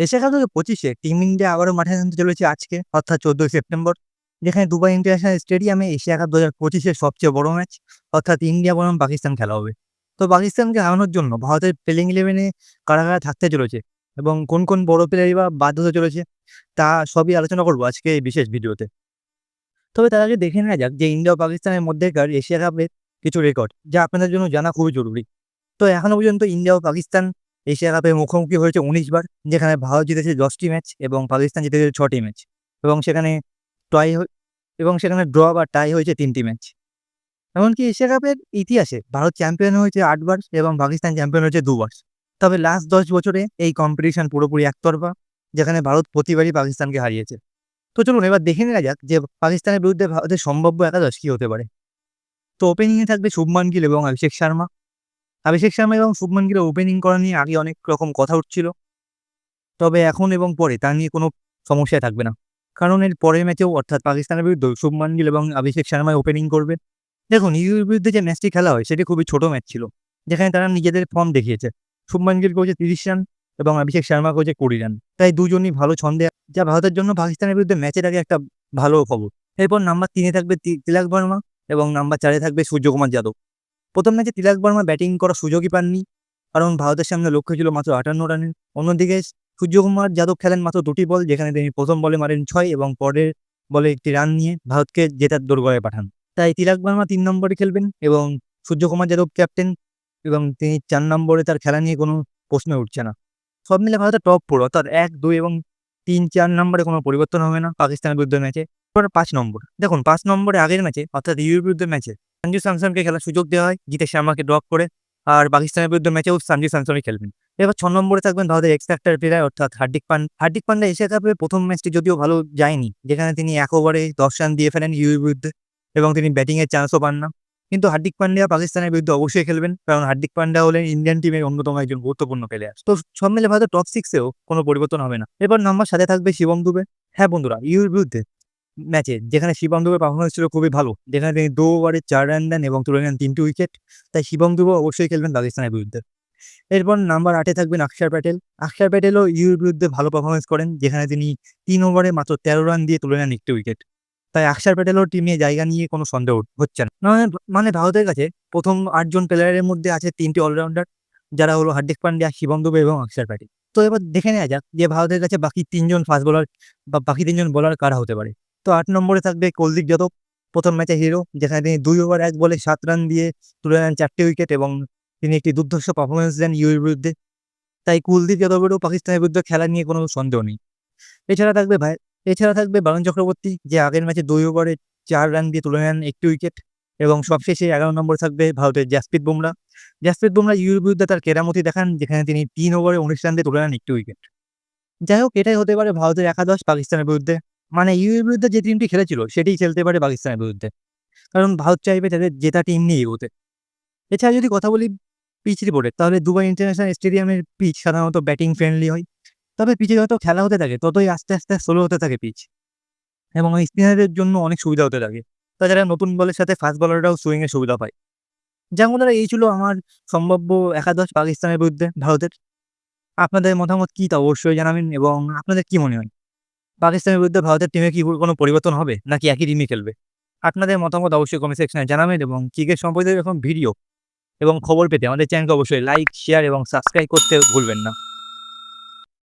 Asia cup দু পঁচিশে team India আবারও মাঠে নামতে চলেছে আজকে, অর্থাৎ চোদ্দোই সেপ্টেম্বর। যেখানে দুবাই ইন্টারন্যাশনাল স্টেডিয়ামে এশিয়া কাপ দু হাজার পঁচিশের সবচেয়ে বড় ম্যাচ অর্থাৎ ইন্ডিয়া বনাম পাকিস্তান খেলা হবে। তো পাকিস্তানকে হারানোর জন্য ভারতের প্লেইং ইলেভেনে কারা কারা থাকতে চলেছে এবং কোন কোন বড় প্লেয়ারই বা বাদ হতে চলেছে, তা সবই আলোচনা করব আজকে এই বিশেষ ভিডিওতে। তবে তার আগে দেখে নেওয়া যাক যে ইন্ডিয়া ও পাকিস্তানের মধ্যেকার এশিয়া কাপের কিছু রেকর্ড যা আপনাদের জন্য জানা খুবই জরুরি। তো এখনও পর্যন্ত ইন্ডিয়া ও পাকিস্তান এশিয়া কাপে মুখোমুখি হয়েছে উনিশ বার, যেখানে ভারত জিতেছে দশটি ম্যাচ এবং পাকিস্তান জিতেছে ছটি ম্যাচ। এবং সেখানে টয় এবং সেখানে ড্র বা টাই হয়েছে তিনটি ম্যাচ। এমনকি এশিয়া কাপের ইতিহাসে ভারত চ্যাম্পিয়ন হয়েছে আটবার এবং পাকিস্তান চ্যাম্পিয়ন হয়েছে দুবার তবে লাস্ট দশ বছরে এই কম্পিটিশন পুরোপুরি একতরফা, যেখানে ভারত প্রতিবারই পাকিস্তানকে হারিয়েছে। তো চলুন এবার দেখে নেওয়া যাক যে পাকিস্তানের বিরুদ্ধে ভারতের সম্ভাব্য একাদশ কী হতে পারে। তো ওপেনিংয়ে থাকবে শুভমান গিল এবং অভিষেক শর্মা। অভিষেক শর্মা এবং শুভমান গিলের ওপেনিং করা নিয়ে আগে অনেক রকম কথা উঠছিল। তবে এখন এবং পরে তা নিয়ে কোনো সমস্যা থাকবে না। কারণ এর পরের ম্যাচেও অর্থাৎ পাকিস্তানের বিরুদ্ধে শুভমান গিল এবং অভিষেক শর্মা ওপেনিং করবে। দেখুন ইউর বিরুদ্ধে যে ম্যাচটি খেলা হয়, সেটি খুবই ছোট ম্যাচ ছিল, যেখানে তারা নিজেদের ফর্ম দেখিয়েছে। শুভমান গিল করেছে তিরিশ রান এবং অভিষেক শর্মা করেছে কুড়ি রান তাই দুজনই ভালো ছন্দে যা ভারতের জন্য পাকিস্তানের বিরুদ্ধে ম্যাচের আগে একটা ভালো খবর। এরপর নাম্বার তিনে থাকবে তিলক বর্মা এবং নাম্বার চারে থাকবে সূর্যকুমার যাদব। প্রথম ম্যাচে তিলক বর্মা ব্যাটিং করার সুযোগই পাননি। কারণ ভারতের সামনে লক্ষ্য ছিল মাত্র আটান্ন রানের অন্যদিকে সূর্যকুমার যাদব খেলেন মাত্র দুটি বল, যেখানে তিনি প্রথম বলে মারেন ছয় এবং পরের বলে একটি রান নিয়ে ভারতকে জেতার দোরগোড়ায় পাঠান। তাই তিলাক বর্মা তিন নম্বরে খেলবেন এবং সূর্যকুমার যাদব ক্যাপ্টেন এবং তিনি চার নম্বরে তার খেলা নিয়ে কোনো প্রশ্ন উঠছে না। সব মিলে ভারতের টপ ফোর, অর্থাৎ এক, দুই এবং তিন, চার নম্বরে কোনো পরিবর্তন হবে না পাকিস্তানের বিরুদ্ধে ম্যাচে। এবার পাঁচ নম্বর। দেখুন, পাঁচ নম্বরে আগের ম্যাচে, অর্থাৎ ইউর বিরুদ্ধে ম্যাচে সঞ্জু স্যামসনকে খেলার সুযোগ দেওয়া হয়, জিতে শর্মাকে ড্রপ করে, আর পাকিস্তানের বিরুদ্ধে ম্যাচেও সঞ্জু স্যামসনই খেলবেন। এবার ছ নম্বরে থাকবেন ভারতের এক্স প্লেয়ার অর্থাৎ হার্দিক পান হার্দিক পান্ডা এশিয়া কাপে প্রথম ম্যাচটি যদিও ভালো যায়নি, যেখানে তিনি এক ওভারে দশ রান দিয়ে ফেলেন ইউর বিরুদ্ধে এবং তিনি ব্যাটিংয়ের চান্সও পান না। কিন্তু হার্দিক পান্ডিয়া পাকিস্তানের বিরুদ্ধে অবশ্যই খেলবেন, কারণ হার্দিক পান্ডা হলেন ইন্ডিয়ান টিমের অন্যতম একজন গুরুত্বপূর্ণ প্লেয়ার তো সব মিলে ভারতের টপ সিক্সেও কোনো পরিবর্তন হবে না। এবার নাম্বার সাথে থাকবে শিবম দুবে। হ্যাঁ বন্ধুরা ইউর বিরুদ্ধে ম্যাচে যেখানে শিবম দুবের পারফরমেন্স ছিল খুবই ভালো। যেখানে তিনি দু ওভারে চার রান দেন এবং তুলে নেন তিনটি উইকেট তাই শিবম দুবে অবশ্যই খেলবেন পাকিস্তানের বিরুদ্ধে। এরপর নাম্বার আটে থাকবেন অক্ষর প্যাটেল। অক্ষর প্যাটেলও ইউর বিরুদ্ধে ভালো পারফরমেন্স করেন, যেখানে তিনি তিন ওভারে মাত্র তেরো রান দিয়ে তুলে নেন একটি উইকেট তাই অক্ষর প্যাটেলও টিমে জায়গা নিয়ে কোনো সন্দেহ হচ্ছে না। মানে মানে ভারতের কাছে প্রথম আটজন প্লেয়ারের মধ্যে আছে তিনটি অলরাউন্ডার যারা হলো হার্দিক পান্ডিয়া, শিবম দুবে এবং অক্ষর প্যাটেল। তো এবার দেখে নেওয়া যাক যে ভারতের কাছে বাকি তিনজন ফাস্ট বোলার বা বাকি তিনজন বোলার কারা হতে পারে। তো আট নম্বরে থাকবে কুলদীপ যাদব। প্রথম ম্যাচে হিরো, যেখানে তিনি দুই ওভার এক বলে সাত রান দিয়ে তুলে নেন চারটি উইকেট এবং তিনি একটি দুর্ধর্ষ পারফরমেন্স দেন ইউর বিরুদ্ধে। তাই কুলদীপ যাদবেরও পাকিস্তানের বিরুদ্ধে খেলা নিয়ে কোনো সন্দেহ নেই। এছাড়া থাকবে ভাই, এছাড়া থাকবে বারুণ চক্রবর্তী, যে আগের ম্যাচে দুই ওভারে চার রান দিয়ে তুলে নেন একটি উইকেট এবং সবশেষে এগারো নম্বর থাকবে ভারতের জাসপ্রীত বুমরা। জাসপ্রীত বুমরা ইউর বিরুদ্ধে তার কেরামতি দেখান, যেখানে তিনি তিন ওভারে উনিশ রান দিয়ে তুলে নেন একটি উইকেট যাই হোক, এটাই হতে পারে ভারতের একাদশ পাকিস্তানের বিরুদ্ধে। মানে ইউএর বিরুদ্ধে যে টিমটি খেলেছিল, সেটিই খেলতে পারে পাকিস্তানের বিরুদ্ধে। কারণ ভারত চাইবে তাদের জেতা টিম নিয়ে এগোতে। এছাড়া যদি কথা বলি পিচ রিপোর্টের তাহলে দুবাই ইন্টারন্যাশনাল স্টেডিয়ামের পিচ সাধারণত ব্যাটিং ফ্রেন্ডলি হয়। তবে পিচে যত খেলা হতে থাকে, ততই আস্তে আস্তে স্লো হতে থাকে পিচ। এবং স্পিনারদের জন্য অনেক সুবিধা হতে থাকে। তাছাড়া নতুন বলের সাথে ফাস্ট বলাররাও সুইংয়ের সুবিধা পায়। যেমন ধরো এই ছিল আমার সম্ভাব্য একাদশ পাকিস্তানের বিরুদ্ধে ভারতের। আপনাদের মতামত কী তা অবশ্যই জানাবেন এবং আপনাদের কী মনে হয়? পাকিস্তানের বিরুদ্ধে ভারতের টিমে কি কোনো পরিবর্তন হবে? নাকি একই টিমই খেলবে? আপনাদের মতামত অবশ্যই কমেন্ট সেকশনে জানাবেন এবং ক্রিকেট সম্পর্কিত এরকম ভিডিও এবং খবর পেতে আমাদের চ্যানেলকে অবশ্যই লাইক শেয়ার এবং সাবস্ক্রাইব করতে ভুলবেন না।